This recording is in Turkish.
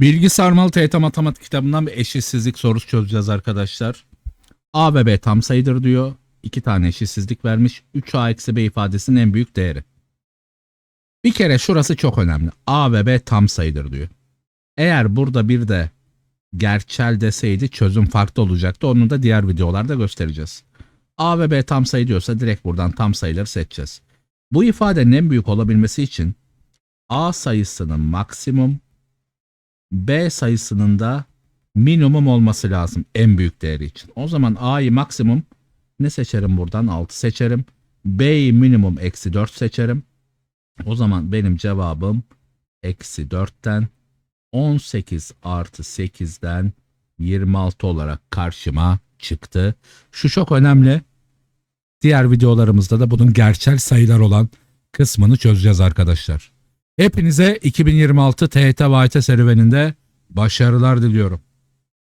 Bilgi sarmalı TYT matematik kitabından bir eşitsizlik sorusu çözeceğiz arkadaşlar. A ve B tam sayıdır diyor. İki tane eşitsizlik vermiş. 3A eksi B ifadesinin en büyük değeri. Bir kere şurası çok önemli. A ve B tam sayıdır diyor. Eğer burada bir de gerçel deseydi çözüm farklı olacaktı. Onu da diğer videolarda göstereceğiz. A ve B tam sayı diyorsa direkt buradan tam sayıları seçeceğiz. Bu ifadenin en büyük olabilmesi için A sayısının maksimum B sayısının da minimum olması lazım en büyük değeri için. O zaman A'yı maksimum ne seçerim buradan? 6 seçerim. B'yi minimum eksi 4 seçerim. O zaman benim cevabım eksi 4'ten 18 artı 8'den 26 olarak karşıma çıktı. Şu çok önemli. Diğer videolarımızda da bunun gerçel sayılar olan kısmını çözeceğiz arkadaşlar. Hepinize 2026 TYT ve AYT serüveninde başarılar diliyorum.